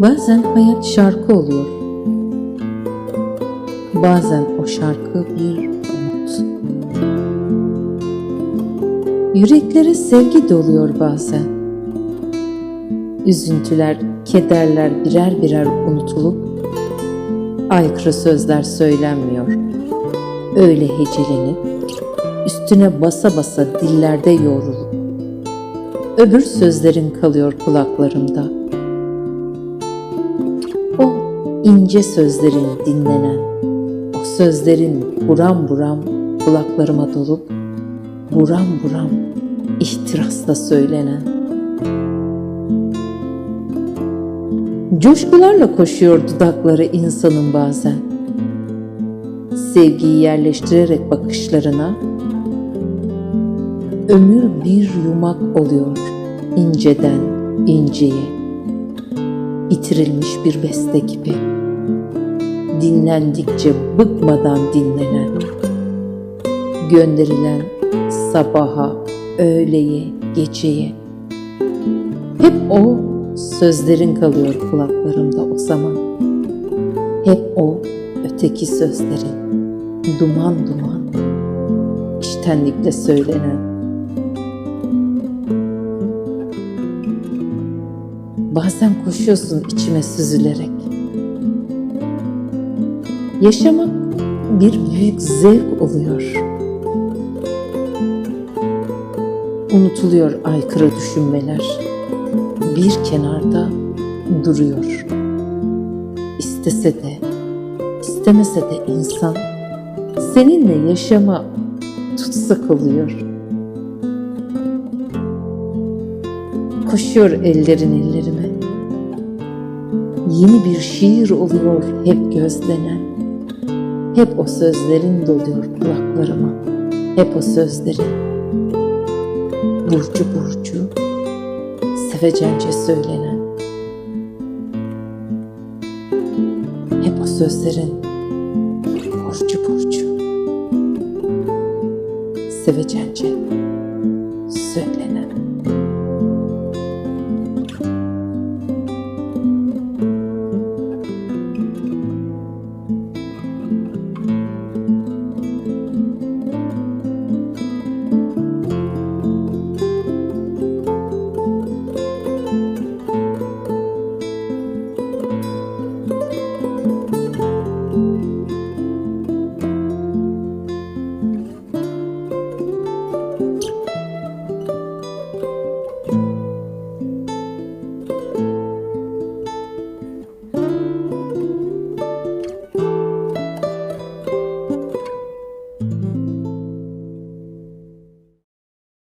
Bazen hayat şarkı oluyor. Bazen o şarkı bir umut. Yüreklere sevgi doluyor bazen. Üzüntüler, kederler birer birer unutulup aykırı sözler söylenmiyor. Öyle hecelenip üstüne basa basa dillerde yoğrulup öbür sözlerin kalıyor kulaklarımda. İnce sözlerin dinlenen, o sözlerin buram buram kulaklarıma dolup buram buram ihtirasla söylenen. Coşkularla koşuyor dudakları insanın bazen. Sevgiyi yerleştirerek bakışlarına ömür bir yumak oluyor inceden inceye. Bitirilmiş bir beste gibi. Dinlendikçe bıkmadan dinlenen. Gönderilen sabaha, öğleye, geceye. Hep o sözlerin kalıyor kulaklarımda o zaman. Hep o öteki sözlerin duman duman içtenlikle söylenen. Bazen koşuyorsun içime süzülerek. Yaşamak bir büyük zevk oluyor. Unutuluyor aykırı düşünmeler. Bir kenarda duruyor. İstese de, istemese de insan seninle yaşama tutsak oluyor. Koşuyor ellerin ellerime. Yeni bir şiir oluyor hep gözlenen. Hep o sözlerin doluyor kulaklarıma. Hep o sözlerin. Burcu burcu, sevecence söylenen. Hep o sözlerin burcu burcu, sevecence